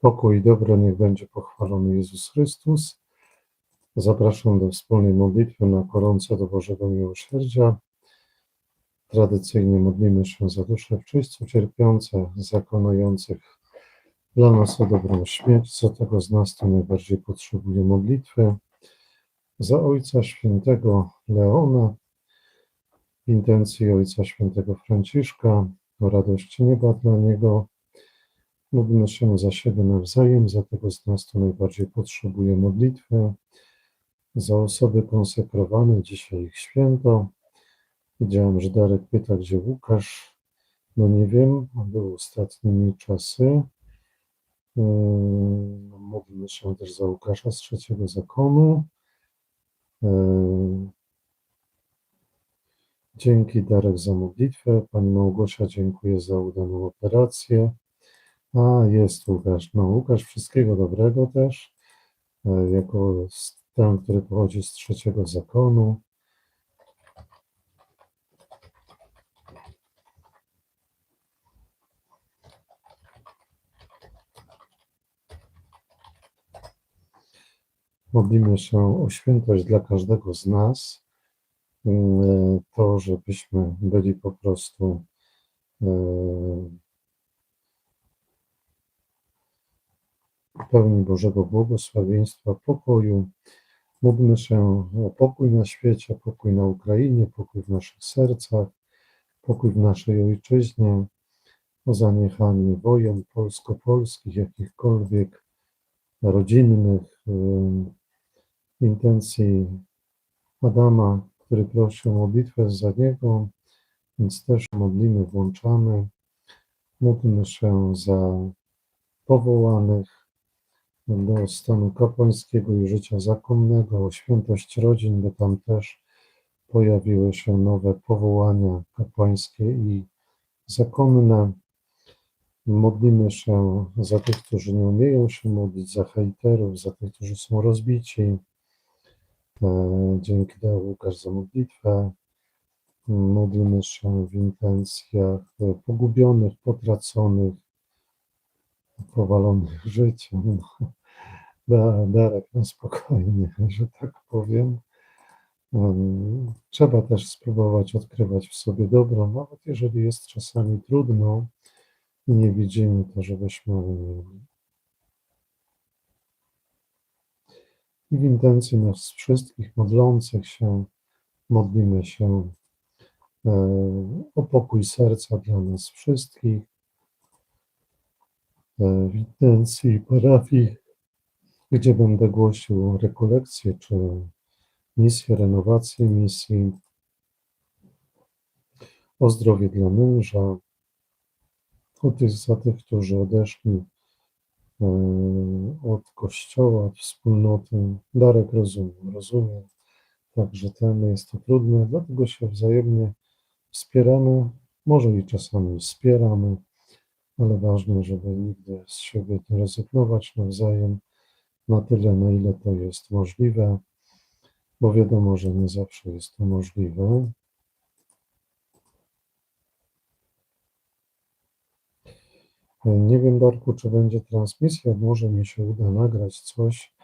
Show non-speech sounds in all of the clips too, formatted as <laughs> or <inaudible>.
Pokój i dobro niech będzie pochwalony Jezus Chrystus. Zapraszam do wspólnej modlitwy na gorąco do Bożego Miłosierdzia. Tradycyjnie modlimy się za dusze w czyśćcu cierpiące, zakonujących dla nas o dobrą śmierć, co tego z nas to najbardziej potrzebuje modlitwy. Za Ojca Świętego Leona, intencji Ojca Świętego Franciszka, o radości nieba dla Niego, Módlmy się za siebie nawzajem, za tego z nas, kto najbardziej potrzebuje modlitwy, za osoby konsekrowane, dzisiaj ich święto. Widziałem, że Darek pyta, gdzie Łukasz. No nie wiem, były ostatnimi czasy. Yy, Módlmy się też za Łukasza z trzeciego zakonu. Yy, dzięki Darek za modlitwę. Pani Małgosia dziękuję za udaną operację. A, jest Łukasz. No, Łukasz, wszystkiego dobrego też. E, jako ten, który pochodzi z trzeciego zakonu. Modlimy się o świętość dla każdego z nas. E, to, żebyśmy byli po prostu pełni Bożego błogosławieństwa, pokoju. Módlmy się o pokój na świecie, pokój na Ukrainie, pokój w naszych sercach, pokój w naszej ojczyźnie, o zaniechanie wojen polsko-polskich, jakichkolwiek rodzinnych intencji Adama, który prosi o modlitwę za niego, więc też modlimy, włączamy. Módlmy się za powołanych, do stanu kapłańskiego i życia zakonnego, o świętość rodzin, bo tam też pojawiły się nowe powołania kapłańskie i zakonne. Modlimy się za tych, którzy nie umieją się modlić, za hejterów, za tych, którzy są rozbici. E, dzięki dał Łukasz za modlitwę. Modlimy się w intencjach pogubionych, potraconych, powalonych życiem. No. Darek, no spokojnie, <laughs> że tak powiem. Trzeba też spróbować odkrywać w sobie dobro, nawet jeżeli jest czasami trudno i nie widzimy to, żebyśmy umieli. I w intencji nas wszystkich modlących się, modlimy się e, o pokój serca dla nas wszystkich, e, w intencji parafii gdzie będę głosił rekolekcje czy misję, renowację misji, o zdrowie dla męża, o tych, za tych, którzy odeszli e, od kościoła, wspólnoty. Darek rozumiem, rozumiem. Także ten jest to trudne, dlatego się wzajemnie wspieramy, może i czasami wspieramy, ale ważne, żeby nigdy z siebie nie rezygnować nawzajem na tyle, na ile to jest możliwe, bo wiadomo, że nie zawsze jest to możliwe. Nie wiem, Darku, czy będzie transmisja, może mi się uda nagrać coś.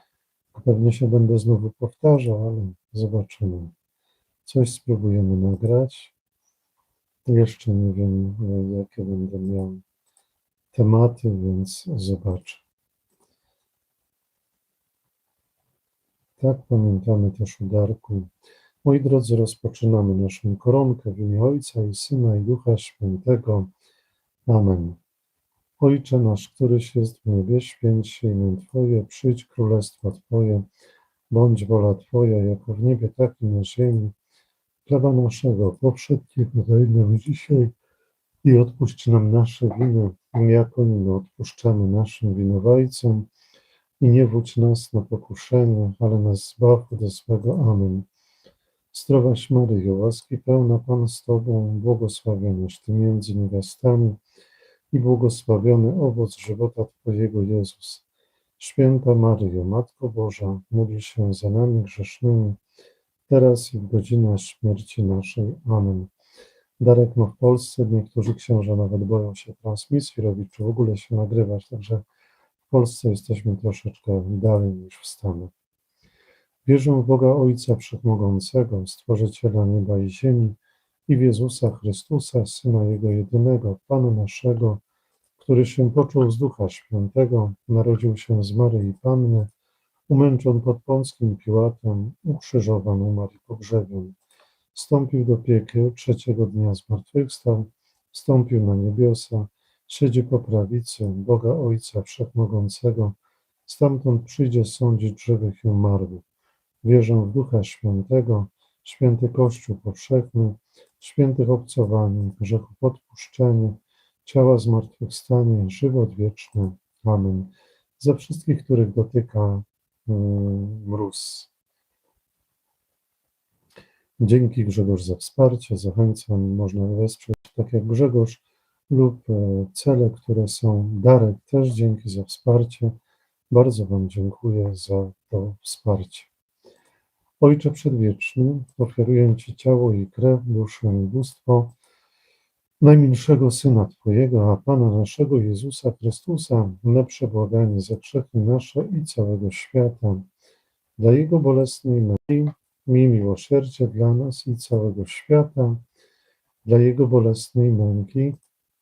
Pewnie się będę znowu powtarzał, ale zobaczymy. Coś spróbujemy nagrać. Jeszcze nie wiem, jakie będę miał tematy, więc zobaczę. Tak, pamiętamy też o Darku. Moi drodzy, rozpoczynamy naszą koronkę w imię Ojca i Syna i Ducha Świętego. Amen. Ojcze nasz, któryś jest w niebie, święć się imię Twoje, przyjdź królestwo Twoje, bądź wola Twoja, jako w niebie, tak i na ziemi. Chleba naszego poprzedniego daj nam dzisiaj i odpuść nam nasze winy, jako my odpuszczamy naszym winowajcom i nie wódź nas na pokuszenie, ale nas zbaw do swego. Amen. Zdrowaś Maryjo, łaski pełna Pan z Tobą, błogosławionaś Ty między niewiastami i błogosławiony owoc żywota Twojego Jezus. Święta Maryjo, Matko Boża, módl się za nami grzesznymi, teraz i w godzinę śmierci naszej. Amen. Darek, no w Polsce niektórzy księża nawet boją się transmisji robić, czy w ogóle się nagrywać, także W Polsce jesteśmy troszeczkę dalej niż w Stanach. Wierzę w Boga Ojca Wszechmogącego, Stworzyciela nieba i ziemi i w Jezusa Chrystusa, Syna Jego jedynego, Pana naszego, który się począł z Ducha Świętego, narodził się z Maryi Panny, umęczon pod Pąckim Piłatem, ukrzyżowan, umarł i pogrzebion. Wstąpił do piekieł, trzeciego dnia zmartwychwstał, wstąpił na niebiosa, siedzi po prawicy Boga Ojca Wszechmogącego, stamtąd przyjdzie sądzić żywych i umarłych. Wierzę w Ducha Świętego, święty Kościół powszechny, świętych obcowanie, grzechów odpuszczenie, ciała zmartwychwstanie, żywot wieczny. Amen. Za wszystkich, których dotyka mm, mróz. Dzięki Grzegorz za wsparcie. Zachęcam, można wesprzeć tak jak Grzegorz lub e, cele, które są. Darek też dzięki za wsparcie. Bardzo Wam dziękuję za to wsparcie. Ojcze Przedwieczny, ofiaruję Ci ciało i krew, duszę i bóstwo najmilszego Syna Twojego, a Pana naszego Jezusa Chrystusa, na przebłaganie za grzechy nasze i całego świata, dla Jego bolesnej męki, miej miłosierdzie dla nas i całego świata, dla Jego bolesnej męki,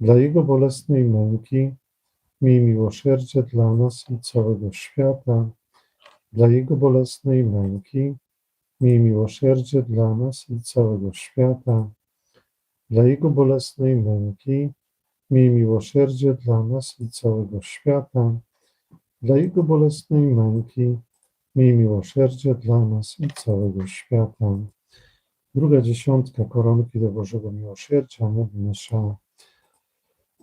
dla Jego bolesnej męki, miej miłosierdzie dla nas i całego świata, dla Jego bolesnej męki, miej miłosierdzie dla nas i całego świata, dla Jego bolesnej męki, miej miłosierdzie dla nas i całego świata, dla Jego bolesnej męki, miej miłosierdzie dla nas i całego świata. Druga dziesiątka koronki do Bożego Miłosierdzia, modlimy się.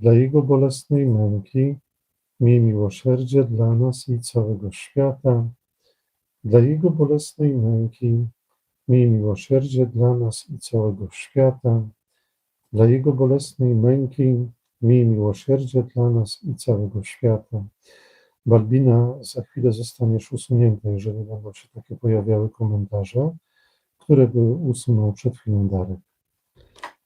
Dla Jego bolesnej męki, miej miłosierdzie dla nas i całego świata. Dla Jego bolesnej męki, miej miłosierdzie dla nas i całego świata. Dla Jego bolesnej męki, miej miłosierdzie dla nas i całego świata. Balbina, za chwilę zostaniesz usunięta, jeżeli będą się takie pojawiały komentarze, które by usunął przed chwilą Darek.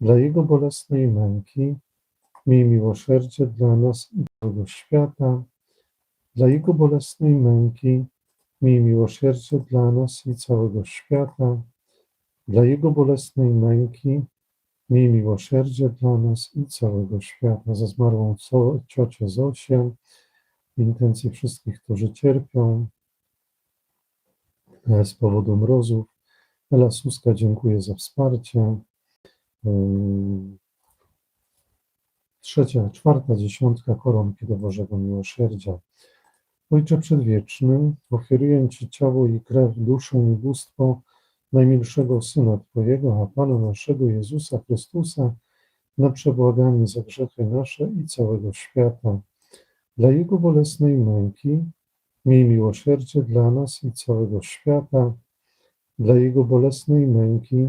Dla Jego bolesnej męki, miej miłosierdzie dla nas i całego świata. Dla Jego bolesnej męki, miej miłosierdzie dla nas i całego świata. Dla Jego bolesnej męki, miej miłosierdzie dla nas i całego świata. Za zmarłą co- ciocię Zosię, w intencji wszystkich, którzy cierpią z powodu mrozów. Ela Suska, dziękuję za wsparcie. Ym, Trzecia, czwarta dziesiątka koronki do Bożego Miłosierdzia. Ojcze Przedwieczny, ofiaruję Ci ciało i krew, duszę i bóstwo najmilszego Syna Twojego, a Pana naszego Jezusa Chrystusa, na przebłaganie za grzechy nasze i całego świata. Dla Jego bolesnej męki, miej miłosierdzie dla nas i całego świata. Dla Jego bolesnej męki,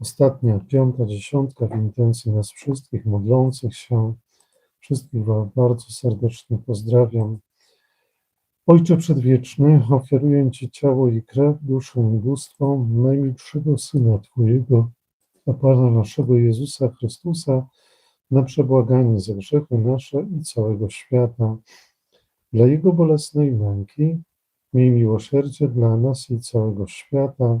Ostatnia, piąta dziesiątka w intencji nas wszystkich modlących się. Wszystkich bardzo serdecznie pozdrawiam. Ojcze Przedwieczny, ofiaruję Ci ciało i krew, duszę i bóstwo najmilszego Syna Twojego, a Pana naszego Jezusa Chrystusa, na przebłaganie za grzechy nasze i całego świata. Dla Jego bolesnej męki, miej miłosierdzie dla nas i całego świata.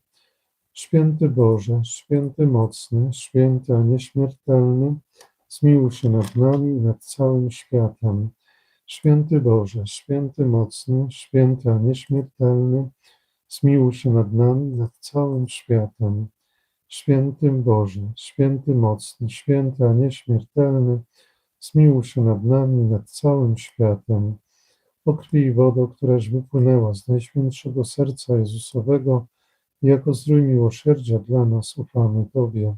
Święty Boże, święty mocny, święty, a nieśmiertelny, zmiłuj się nad nami i nad całym światem. Święty Boże, święty mocny, święty, a nieśmiertelny, zmiłuj się nad nami i nad całym światem. Święty Boże, święty mocny, święty, a nieśmiertelny, zmiłuj się nad nami i nad całym światem. O krwi i wodo, któraś wypłynęła z Najświętszego Serca Jezusowego, jako zdrój miłosierdzia dla nas ufamy Tobie.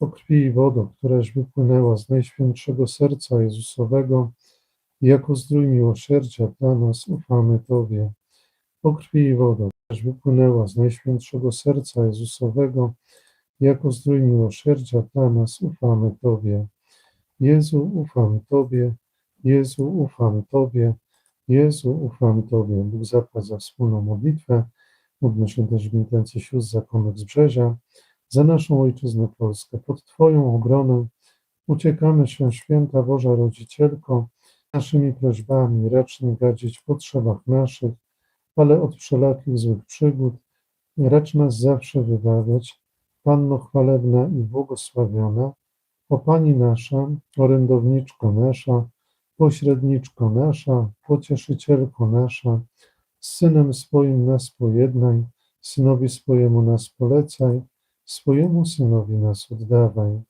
O krwi i wodo, któraś wypłynęła z Najświętszego Serca Jezusowego, jako zdrój miłosierdzia dla nas ufamy Tobie. O krwi i wodo, któraś wypłynęła z Najświętszego Serca Jezusowego, jako zdrój miłosierdzia dla nas ufamy Tobie. Jezu, ufam Tobie, Jezu, ufam Tobie, Jezu, ufam Tobie. Bóg zapłać za wspólną modlitwę. Módlmy się też w intencji sióstr zakonnych z za naszą Ojczyznę Polskę. Pod Twoją obronę uciekamy się, Święta Boża Rodzicielko, naszymi prośbami, racz nie gadzić w potrzebach naszych, ale od wszelakich złych przygód, racz nas zawsze wybawiać. Panno chwalebna i błogosławiona, o Pani nasza, orędowniczko nasza, pośredniczko nasza, pocieszycielko nasza, z Synem swoim nas pojednaj, Synowi swojemu nas polecaj, swojemu Synowi nas oddawaj.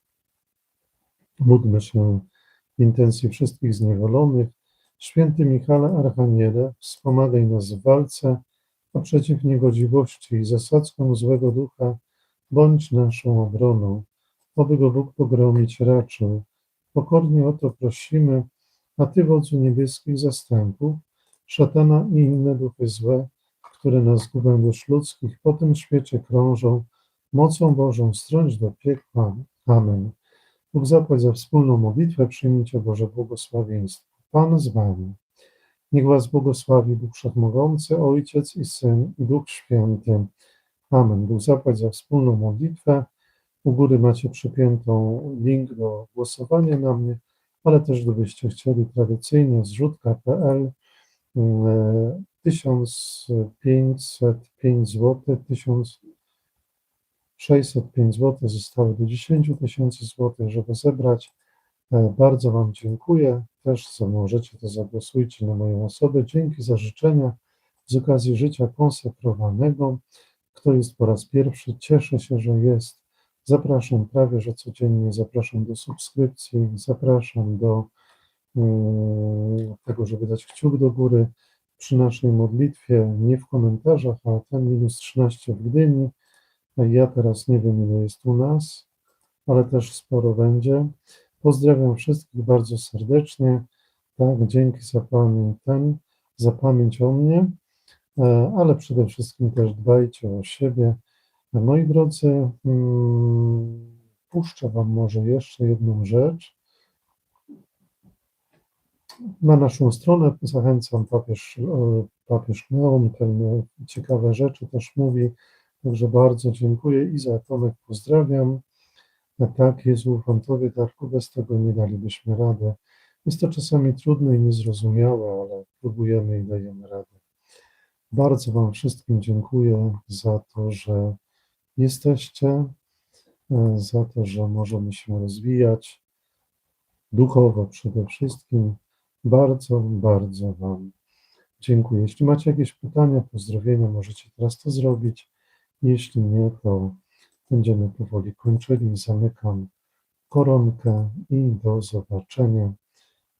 Módlmy się w intencji wszystkich zniewolonych. Święty Michale Archaniele, wspomagaj nas w walce, a przeciw niegodziwości i zasadzkom złego ducha bądź naszą obroną, oby go Bóg pogromić raczył. Pokornie o to prosimy, a Ty, wodzu niebieskich zastępów, szatana i inne duchy złe, które na zgubę dusz ludzkich po tym świecie krążą, mocą Bożą strąć do piekła. Amen. Bóg zapłać za wspólną modlitwę, przyjmijcie Boże błogosławieństwo. Pan z Wami. Niech Was błogosławi Bóg Wszechmogący, Ojciec i Syn i Duch Święty. Amen. Bóg zapłać za wspólną modlitwę. U góry macie przypiętą link do głosowania na mnie, ale też gdybyście chcieli tradycyjnie zrzutka.pl 1505 zł, 1605 zł zostały do 10 tysięcy złotych, żeby zebrać. E, Bardzo Wam dziękuję. Też co możecie, to zagłosujcie na moją osobę. Dzięki za życzenia z okazji życia konsekrowanego. Kto jest po raz pierwszy, cieszę się, że jest. Zapraszam prawie, że codziennie, zapraszam do subskrypcji, zapraszam do tego, żeby dać kciuk do góry przy naszej modlitwie, nie w komentarzach, a ten minus 13 w Gdyni. Ja teraz nie wiem, ile jest u nas, ale też sporo będzie. Pozdrawiam wszystkich bardzo serdecznie. Tak, dzięki za pamięć ten, za pamięć o mnie, e, ale przede wszystkim też dbajcie o siebie. Moi drodzy, mm, puszczę Wam może jeszcze jedną rzecz. Na naszą stronę zachęcam, papież, e, papież Leon, ten ciekawe rzeczy też mówi, także bardzo dziękuję. Iza Tomek pozdrawiam. Tak, Jezu, ufam Tobie, Darku, bez tego nie dalibyśmy rady. Jest to czasami trudne i niezrozumiałe, ale próbujemy i dajemy radę. Bardzo Wam wszystkim dziękuję za to, że jesteście, e, za to, że możemy się rozwijać duchowo przede wszystkim. Bardzo, bardzo Wam dziękuję. Jeśli macie jakieś pytania, pozdrowienia, możecie teraz to zrobić. Jeśli nie, to będziemy powoli kończyli. Zamykam koronkę i do zobaczenia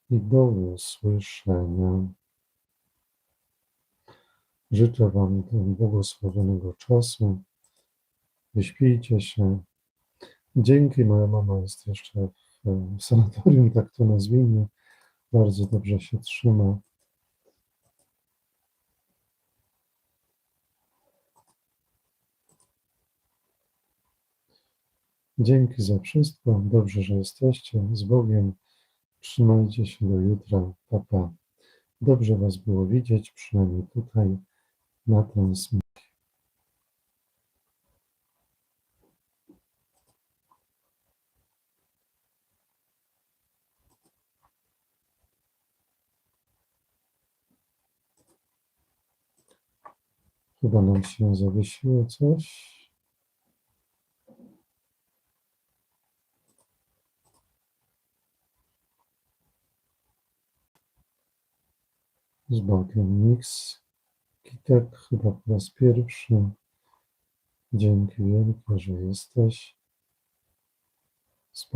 i do usłyszenia. Życzę Wam błogosławionego czasu. Wyśpijcie się. Dzięki, moja mama jest jeszcze w, sanatorium, tak to nazwijmy. Bardzo dobrze się trzyma. Dzięki za wszystko. Dobrze, że jesteście. Z Bogiem. Trzymajcie się do jutra. Pa, pa. Dobrze Was było widzieć, przynajmniej tutaj na transmisji. Chyba nam się zawiesiło coś. Z Bogiem Mix. Kitek chyba po raz pierwszy. Dzięki wielkie, że jesteś. Z.